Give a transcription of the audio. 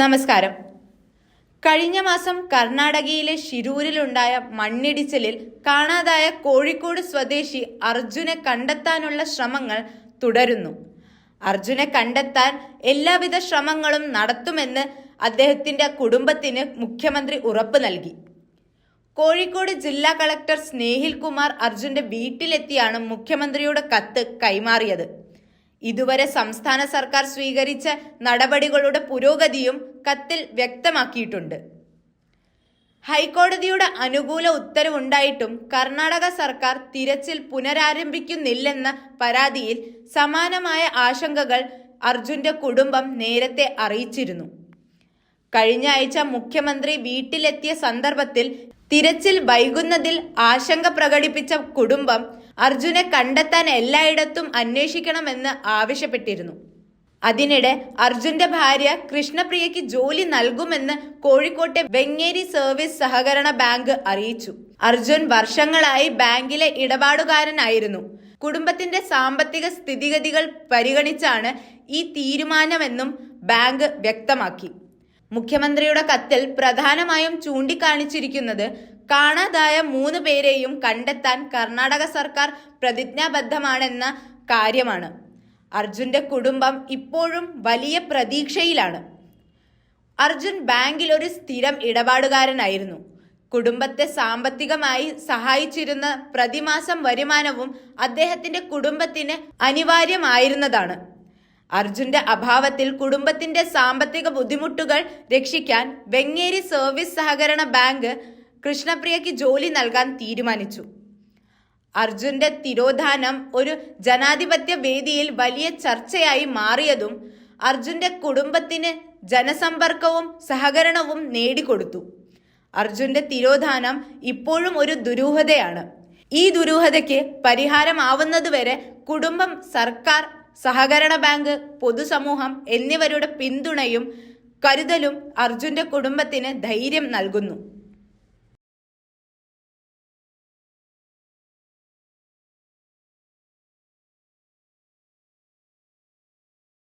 നമസ്കാരം. കഴിഞ്ഞ മാസം കർണാടകയിലെ ഷിരൂരിലുണ്ടായ മണ്ണിടിച്ചിലിൽ കാണാതായ കോഴിക്കോട് സ്വദേശി അർജുനെ കണ്ടെത്താനുള്ള ശ്രമങ്ങൾ തുടരുന്നു. അർജുനെ കണ്ടെത്താൻ എല്ലാവിധ ശ്രമങ്ങളും നടത്തുമെന്ന് അദ്ദേഹത്തിന്റെ കുടുംബത്തിന് മുഖ്യമന്ത്രി ഉറപ്പ് നൽകി. കോഴിക്കോട് ജില്ലാ കളക്ടർ സ്നേഹിൽ കുമാർ അർജുന്റെ വീട്ടിലെത്തിയാണ് മുഖ്യമന്ത്രിയുടെ കത്ത് കൈമാറിയത്. ഇതുവരെ സംസ്ഥാന സർക്കാർ സ്വീകരിച്ച നടപടികളുടെ പുരോഗതിയും കത്തിൽ വ്യക്തമാക്കിയിട്ടുണ്ട്. ഹൈക്കോടതിയുടെ അനുകൂല ഉത്തരവുണ്ടായിട്ടും കർണാടക സർക്കാർ തിരച്ചിൽ പുനരാരംഭിക്കുന്നില്ലെന്ന പരാതിയിൽ സമാനമായ ആശങ്കകൾ അർജുന്റെ കുടുംബം നേരത്തെ അറിയിച്ചിരുന്നു. കഴിഞ്ഞ ആഴ്ച മുഖ്യമന്ത്രി വീട്ടിലെത്തിയ സന്ദർഭത്തിൽ തിരച്ചിൽ വൈകുന്നതിൽ ആശങ്ക പ്രകടിപ്പിച്ച കുടുംബം അർജുനെ കണ്ടെത്താൻ എല്ലായിടത്തും അന്വേഷിക്കണമെന്ന് ആവശ്യപ്പെട്ടിരുന്നു. അതിനിടെ അർജുന്റെ ഭാര്യ കൃഷ്ണപ്രിയയ്ക്ക് ജോലി നൽകുമെന്ന് കോഴിക്കോട്ടെ വെങ്ങേരി സർവീസ് സഹകരണ ബാങ്ക് അറിയിച്ചു. അർജുൻ വർഷങ്ങളായി ബാങ്കിലെ ഇടപാടുകാരനായിരുന്നു. കുടുംബത്തിന്റെ സാമ്പത്തിക സ്ഥിതിഗതികൾ പരിഗണിച്ചാണ് ഈ തീരുമാനമെന്നും ബാങ്ക് വ്യക്തമാക്കി. മുഖ്യമന്ത്രിയുടെ കത്തിൽ പ്രധാനമായും ചൂണ്ടിക്കാണിച്ചിരിക്കുന്നത് കാണാതായ മൂന്ന് പേരെയും കണ്ടെത്താൻ കർണാടക സർക്കാർ പ്രതിജ്ഞാബദ്ധമാണെന്ന കാര്യമാണ്. അർജുന്റെ കുടുംബം ഇപ്പോഴും വലിയ പ്രതീക്ഷയിലാണ്. അർജുൻ ബാങ്കിൽ ഒരു സ്ഥിരം ഇടപാടുകാരനായിരുന്നു. കുടുംബത്തെ സാമ്പത്തികമായി സഹായിച്ചിരുന്ന പ്രതിമാസം വരുമാനവും അദ്ദേഹത്തിന്റെ കുടുംബത്തിന് അനിവാര്യമായിരുന്നതാണ്. അർജുന്റെ അഭാവത്തിൽ കുടുംബത്തിന്റെ സാമ്പത്തിക ബുദ്ധിമുട്ടുകൾ രക്ഷിക്കാൻ വെങ്ങേരി സർവീസ് സഹകരണ ബാങ്ക് കൃഷ്ണപ്രിയയ്ക്ക് ജോലി നൽകാൻ തീരുമാനിച്ചു. അർജുന്റെ തിരോധാനം ഒരു ജനാധിപത്യ വേദിയിൽ വലിയ ചർച്ചയായി മാറിയതും അർജുന്റെ കുടുംബത്തിന് ജനസമ്പർക്കവും സഹകരണവും നേടിക്കൊടുത്തു. അർജുന്റെ തിരോധാനം ഇപ്പോഴും ഒരു ദുരൂഹതയാണ്. ഈ ദുരൂഹതയ്ക്ക് പരിഹാരമാവുന്നതുവരെ കുടുംബം സർക്കാർ സഹകരണ ബാങ്ക് പൊതുസമൂഹം എന്നിവരുടെ പിന്തുണയും കരുതലും അർജുന്റെ കുടുംബത്തിന് ധൈര്യം നൽകുന്നു.